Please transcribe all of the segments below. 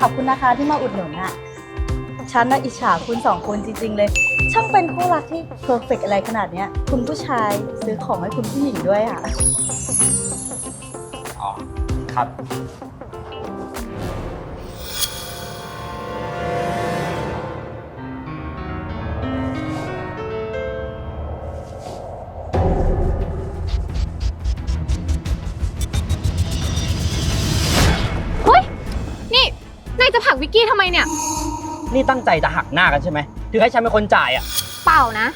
ขอบคุณนะคะที่มาอุดหนุนอะฉันน่ะอิจฉาคุณสองคนจริง ๆ เลย ช่างเป็นคู่รักที่เพอร์เฟกอะไรขนาดเนี้ย คุณผู้ชายซื้อของให้คุณผู้หญิงด้วยอะ อ๋อ ครับ กวิกกี้ทำไมเนี่ย นี่ตั้งใจจะหักหน้ากันใช่ไหมถึงให้ฉันเป็นคนจ่ายอะ เปล่านะ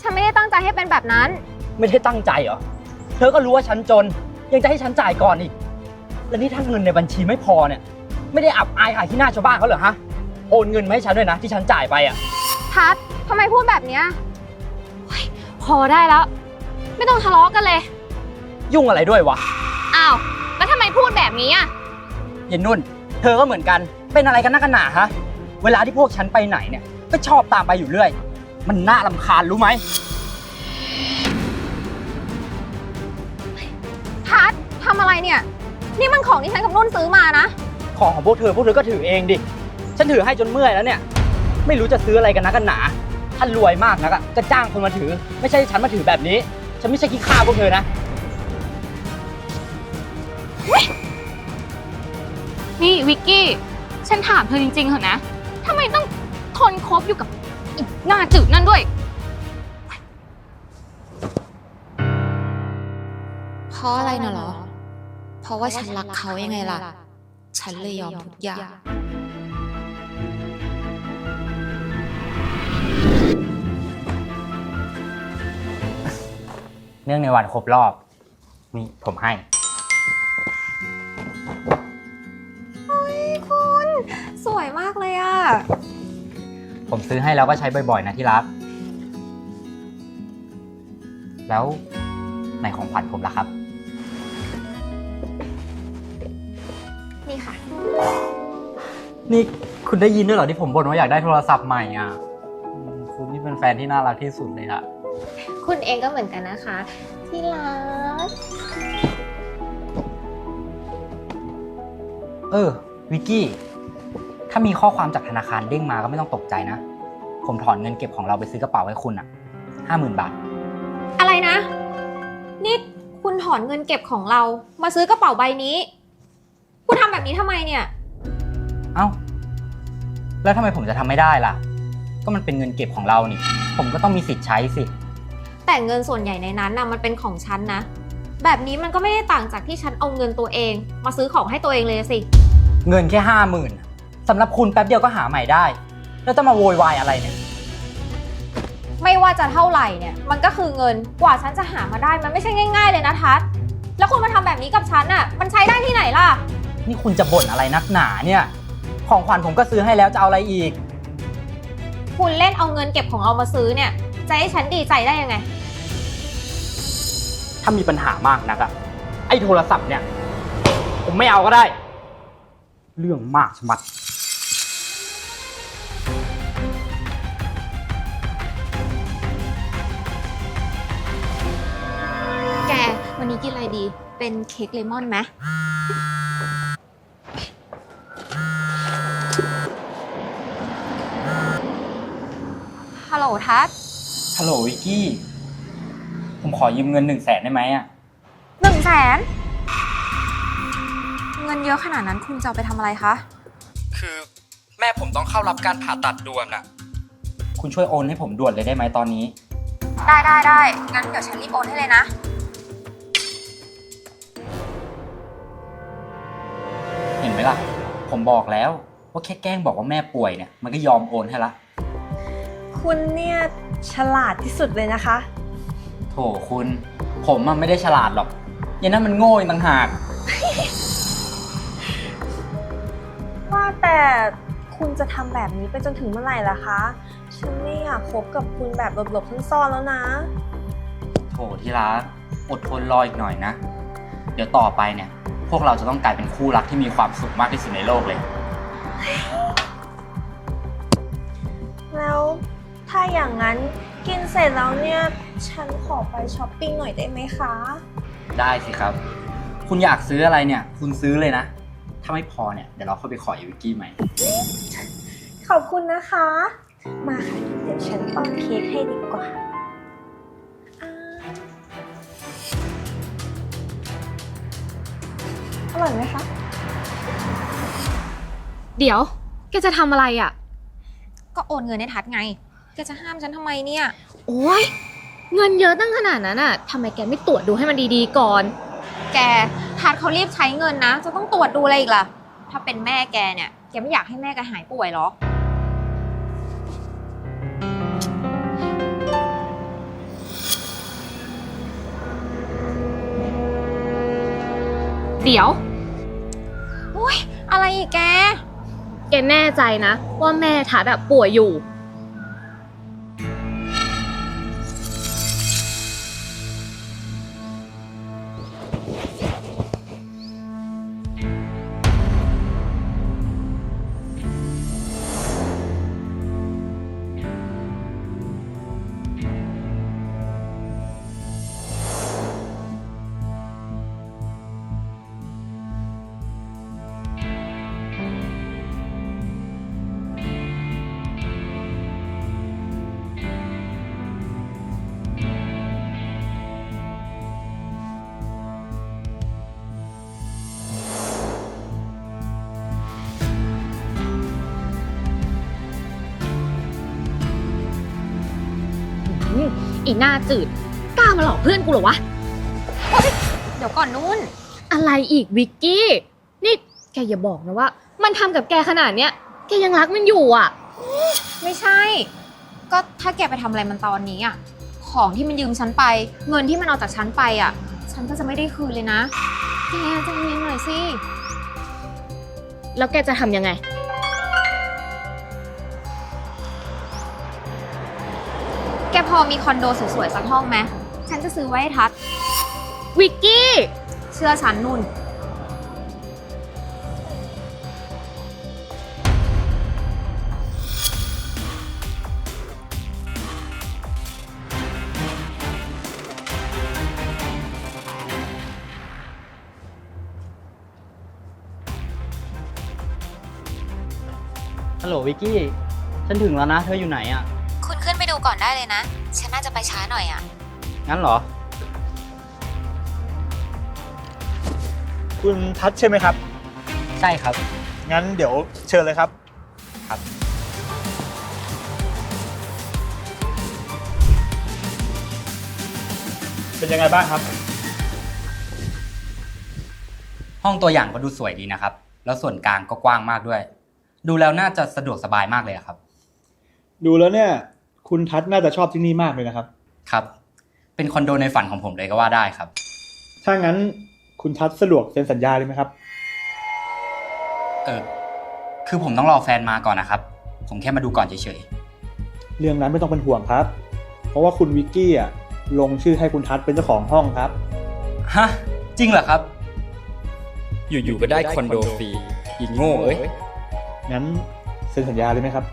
ฉันไม่ได้ตั้งใจให้เป็นแบบนั้น ไม่ได้ตั้งใจเหรอ เธอก็รู้ว่าฉันจน ยังจะให้ฉันจ่ายก่อนอีก แล้วนี่ถ้าเงินในบัญชีไม่พอเนี่ย ไม่ได้อับอายขายที่หน้าชาวบ้านเขาเหรอฮะ โอนเงินมาให้ฉันด้วยนะ ที่ฉันจ่ายไปอะ ทัศน์ทำไมพูดแบบเนี้ยเฮ้ยพอได้แล้ว ไม่ต้องทะเลาะกันเลย ยุ่งอะไรด้วยวะ อ้าว แล้วทำไมพูดแบบนี้อะ เย็นนุ่น เธอก็เหมือนกัน เป็นอะไรกันนักกันหนาฮะ เวลาที่พวกฉันไปไหนเนี่ย ก็ชอบตามไปอยู่เรื่อย มันน่าลำคาญรู้ไหมทัศน์ทำอะไรเนี่ย นี่มันของที่ฉันกับนุ่นซื้อมานะ ของของพวกเธอพวกเธอก็ถือเองดิ ฉันถือให้จนเมื่อยแล้วเนี่ย ไม่รู้จะซื้ออะไรกันนักกันหนา ถ้ารวยมากนักอะก็จ้างคนมาถือ ไม่ใช่ฉันมาถือแบบนี้ ฉันไม่ใช่ขี้ข้าพวกเธอนะ นี่วิกกี้ ฉันถามเธอจริงๆเหรอะนะทำไมต้องทนคบอยู่กับอีกหน้าจืดนั่นด้วย เพราะอะไรน่ะเหรอ เพราะว่าฉันรักเขายังไงล่ะ ฉันเลยยอมทุกอย่าง เนื่องในวันครบรอบ นี่ผมให้ สวยมากเลยอะผมซื้อให้แล้วก็ใช้บ่อยๆนะที่รัก แล้วในของขวัญผมล่ะครับ นี่ค่ะ นี่คุณได้ยินด้วยเหรอที่ผมบ่นว่าอยากได้โทรศัพท์ใหม่อะอืมคุณนี่เป็นแฟนที่น่ารักที่สุดเลยอะคุณเองก็เหมือนกันนะคะ ที่รัก เออวิกกี้ ถ้ามีข้อความจากธนาคารเด้งมาก็ไม่ต้องตกใจนะ ผมถอนเงินเก็บของเราไปซื้อกระเป๋าให้คุณอะห้าหมื่นบาท อะไรนะ นี่คุณถอนเงินเก็บของเรามาซื้อกระเป๋าใบนี้ คุณทำแบบนี้ทำไมเนี่ย เอ้า แล้วทำไมผมจะทำไม่ได้ล่ะ ก็มันเป็นเงินเก็บของเรานี่ ผมก็ต้องมีสิทธิ์ใช้สิ แต่เงินส่วนใหญ่ในนั้นนะมันเป็นของฉันนะ แบบนี้มันก็ไม่ได้ต่างจากที่ฉันเอาเงินตัวเอง มาซื้อของให้ตัวเองเลยสิ เงินแค่ห้าหมื่น สำหรับคุณแป๊บเดียวก็หาใหม่ได้ แล้วจะมาโวยวายอะไรเนี่ย ไม่ว่าจะเท่าไหร่เนี่ย มันก็คือเงินกว่าฉันจะหามาได้มันไม่ใช่ง่าย ๆ เลยนะทัศน์แล้วคุณมาทำแบบนี้กับฉันอะ มันใช้ได้ที่ไหนล่ะ นี่คุณจะบ่นอะไรนักหนาเนี่ย ของขวัญผมก็ซื้อให้แล้วจะเอาอะไรอีก คุณเล่นเอาเงินเก็บของเรามาซื้อเนี่ย จะให้ฉันดีใจได้ยังไง ถ้ามีปัญหามากนักอะไอ้โทรศัพท์เนี่ย ผมไม่เอาก็ได้ เรื่องมากชะมัด วันนี้กินอะไรดี เป็นเค้กเลมอนไหมฮัลโหลทัศน์ฮัลโหลวิกกี้ ผมขอยืมเงินหนึ่งแสนได้ไหมอะหนึ่งแสน เงินเยอะขนาดนั้นคุณจะเอาไปทำอะไรคะ คือแม่ผมต้องเข้ารับการผ่าตัดด่วนอะคุณช่วยโอนให้ผมด่วนเลยได้ไหมตอนนี้ ได้ได้ได้งั้นเดี๋ยวฉันรีบโอนให้เลยนะ มล่ะ ผมบอกแล้วว่าแค่แกล้งบอกว่าแม่ป่วยเนี่ย มันก็ยอมโอนให้ละ คุณเนี่ยฉลาดที่สุดเลยนะคะ โถคุณ ผมมันไม่ได้ฉลาดหรอกอยังนั้นมันโง่อีกต่างหาก ว่าแต่คุณจะทำแบบนี้ไปจนถึงเมื่อไหร่ล่ะคะ ฉันไม่อยากคบกับคุณแบบหลบๆซ่อนๆแล้วนะ โถที่รักอดทนรออีกหน่อยนะ เดี๋ยวต่อไปเนี่ย พวกเราจะต้องกลายเป็นคู่รักที่มีความสุขมากที่สุดในโลกเลย แล้วถ้าอย่างนั้นกินเสร็จแล้วเนี่ย ฉันขอไปช้อปปิ้งหน่อยได้ไหมคะ ได้สิครับ คุณอยากซื้ออะไรเนี่ย คุณซื้อเลยนะทาไม่พอเนี่ย เดี๋ยวเราเข้าไปขออีวิกกี้ใหม่ ขอบคุณนะคะ มาค่ะ เดี๋ยวฉันป้อนเค้กให้ดีกว่า ร่อยไหมคะ เดี๋ยว แกจะทำอะไรอะ่ะ ก็โอนเงินให้ทัดไง แกจะห้ามฉันทำไมเนี่ย โอ้ยเงินเยอะตั้งขนาดนั้นอะทำไมแกไม่ตรวจดูให้มันดีๆก่อน แกทัดเขารีบใช้เงินนะ จะต้องตรวจดูอะไรอีกล่ะ ถ้าเป็นแม่แกเนี่ย แกไม่อยากให้แม่แกหายป่วยเหรอ เดี๋ยวอุ้ย อะไรอีกแก แกแน่ใจนะ ว่าแม่ทัดอะป่วยอยู่ อีหน้าจืด กล้ามาหลอกเพื่อนกูเหรอวะ เดี๋ยวก่อนนุ่น อะไรอีกวิกกี้ นี่แกอย่าบอกนะว่า มันทำกับแกขนาดเนี้ย แกยังรักมันอยู่อะ ไม่ใช่ ก็ถ้าแกไปทำอะไรมันตอนนี้อะ ของที่มันยืมฉันไป เงินที่มันเอาจากฉันไปอะ ฉันก็จะไม่ได้คืนเลยนะ แกใจเย็นหน่อยสิ แล้วแกจะทำยังไง แกพอมีคอนโดสวยๆสักห้องไหมฉันจะซื้อไว้ให้ทัด วิกกี้ เชื่อฉันนุ่น ฮัลโหลวิกกี้ ฉันถึงแล้วนะ เธออยู่ไหนอะ่ะคุณขึ้นไปดู ก่อนได้เลยนะ ฉันน่าจะไปช้าหน่อยอะ งั้นเหรอ คุณทัศน์ใช่ไหมครับ ใช่ครับ งั้นเดี๋ยวเชิญเลยครับครับ เป็นยังไงบ้างครับ ห้องตัวอย่างก็ดูสวยดีนะครับ แล้วส่วนกลางก็กว้างมากด้วย ดูแล้วน่าจะสะดวกสบายมากเลยอะครับ ดูแล้วเนี่ย คุณทัศน์น่าจะชอบที่นี่มากเลยนะครับ ครับ เป็นคอนโดในฝันของผมเลยก็ว่าได้ครับ ถ้างั้นคุณทัศน์สะดวกเซ็นสัญญาเลยไหมครับ เออ คือผมต้องรอแฟนมาก่อนนะครับ ผมแค่มาดูก่อนเฉยเรื่องนั้นไม่ต้องเป็นห่วงครับ เพราะว่าคุณวิกกี้อะลงชื่อให้คุณทัศน์เป็นเจ้าของห้องครับ ๆ ฮะ จริงเหรอครับ อยู่ๆก็ได้คอนโดฟรี อีกโง่เอ้ย งั้นเซ็นสัญญาเลยไหมครับ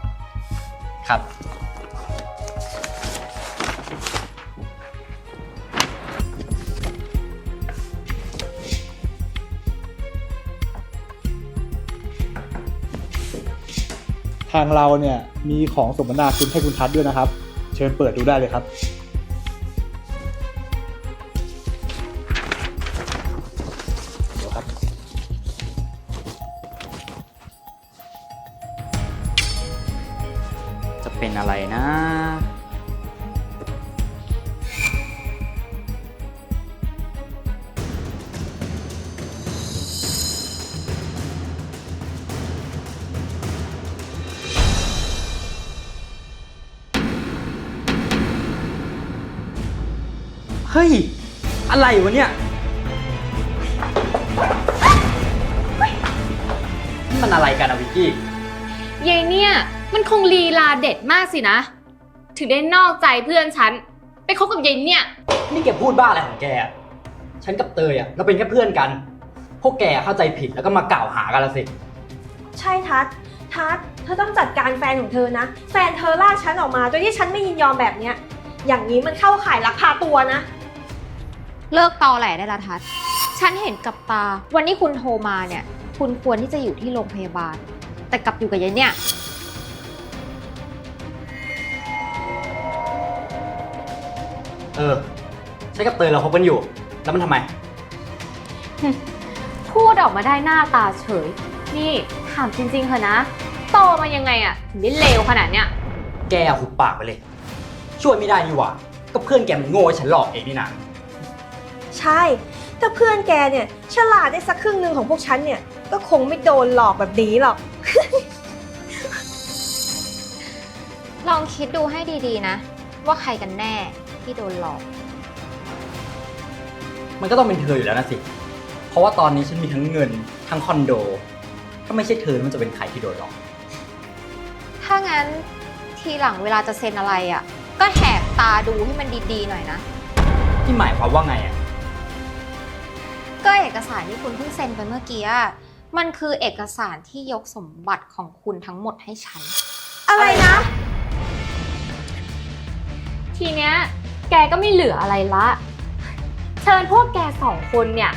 ครับางเราเนี่ยมีของสมนาคุณให้คุณทัศด้วยนะครับ เชิญเปิดดูได้เลยครับ จะเป็นอะไรนะ ฮ้ย อะไรวะเนี่ยนี่มันอะไรกันอะวิกกี้ยายเนี่ย มันคงลีลาเด็ดมากสินะ ถึงได้นอกใจเพื่อนฉัน ไปคบกับยายเนี่ย นี่แกพูดบ้าอะไรของแกอะฉันกับเตยอะเราเป็นแค่เพื่อนกัน พวกแกเข้าใจผิดแล้วก็มากล่าวหากันละสิ ใช่ทัศน์ทัศน์เธอต้องจัดการแฟนของเธอนะ แฟนเธอลากฉันออกมาโดยที่ฉันไม่ยินยอมแบบเนี้ย อย่างนี้มันเข้าข่ายลักพาตัวนะ เลิกตอแหลได้ละทัศน์ฉันเห็นกับตา วันนี้คุณโทรมาเนี่ย คุณควรที่จะอยู่ที่โรงพยาบาล แต่กลับอยู่กับยายเนี่ย เออฉันกับเตยเราคบกันอยู่ แล้วมันทำไม พูดออกมาได้หน้าตาเฉย นี่ถามจริงๆเถอะนะ โตมายังไงอะถึงได้เลวขนาดเนี้ย แกหุบปากไปเลย ช่วยไม่ได้นี่หว่า ก็เพื่อนแกมันโง่ให้ฉันหลอกเองนี่นะ ใช่ ถ้าเพื่อนแกเนี่ยฉลาดได้สักครึ่งหนึ่งของพวกฉันเนี่ย ก็คงไม่โดนหลอกแบบนี้หรอก ลองคิดดูให้ดีๆนะ ว่าใครกันแน่ที่โดนหลอก มันก็ต้องเป็นเธออยู่แล้วนะสิ เพราะว่าตอนนี้ฉันมีทั้งเงินทั้งคอนโด ถ้าไม่ใช่เธอมันจะเป็นใครที่โดนหลอก ถ้างั้นทีหลังเวลาจะเซ็นอะไรอะ่ะ ก็แหกตาดูให้มันดีๆหน่อยนะ ที่หมายความว่าไงอะ ก็เอกสารที่คุณเพิ่งเซ็นไปเมื่อกี้อะมันคือเอกสารที่ยกสมบัติของคุณทั้งหมดให้ฉัน อะไรนะ ทีเนี้ยแกก็ไม่เหลืออะไรละ เชิญพวกแกสองคนเนี่ย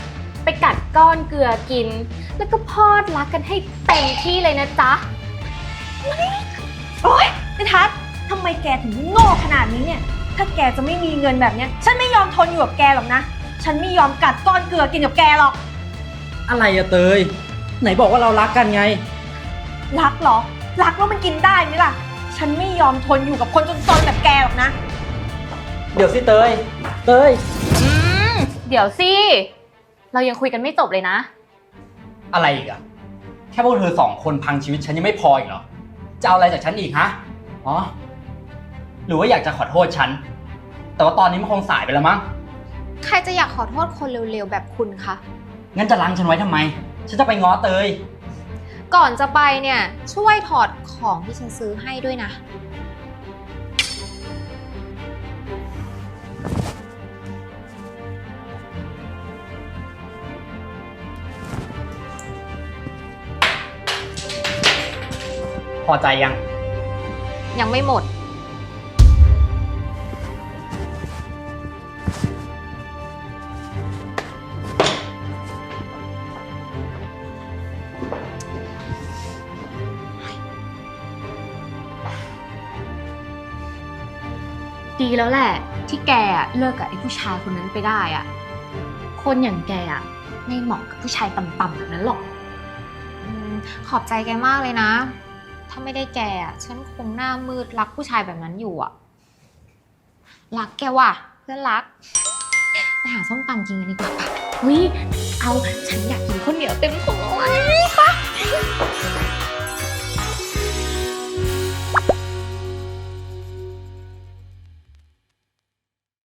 ไปกัดก้อนเกลือกิน แล้วก็พอดรักกันให้เต็มที่เลยนะจ๊ะ โอ๊ยไอ้ทัศน์ทำไมแกถึงโง่ขนาดนี้เนี่ย ถ้าแกจะไม่มีเงินแบบเนี้ย ฉันไม่ยอมทนอยู่กับแกหรอกนะ ฉันไม่ยอมกัดก้อนเกลือกินกับแกหรอก อะไรอะเตย ไหนบอกว่าเรารักกันไง รักเหรอ รักแล้วมันกินได้ไหมล่ะ ฉันไม่ยอมทนอยู่กับคนจนๆแบบแกหรอกนะ เดี๋ยวสิเตย เตย อืม เดี๋ยวสิ เรายังคุยกันไม่จบเลยนะ อะไรอีกอะแค่พวกเธอสองคนพังชีวิตฉันยังไม่พออีกเหรอ จะเอาอะไรจากฉันอีกฮะ อ๋อ หรือว่าอยากจะขอโทษฉัน แต่ว่าตอนนี้มันคงสายไปแล้วมั้ง ใครจะอยากขอโทษคนเร็วๆแบบคุณคะ งั้นจะล้างฉันไว้ทำไม ฉันจะไปง้อเตย ก่อนจะไปเนี่ย ช่วยถอดของที่ฉันซื้อให้ด้วยนะ พอใจยัง ยังไม่หมด แล้วแหละ ที่แกอะเลิกกับไอ้ผู้ชายคนนั้นไปได้อะคนอย่างแกอะไม่เหมาะกับผู้ชายต่ำๆแบบนั้นหรอก อืมขอบใจแกมากเลยนะ ถ้าไม่ได้แกอะฉันคงหน้ามืดรักผู้ชายแบบนั้นอยู่อะรักแกว่ะ เพื่อนรัก ไปหาส้มตำกินกันดีกว่าปะวิเอา ฉันอยากกินข้าวเหนียวเต็มท้อเลย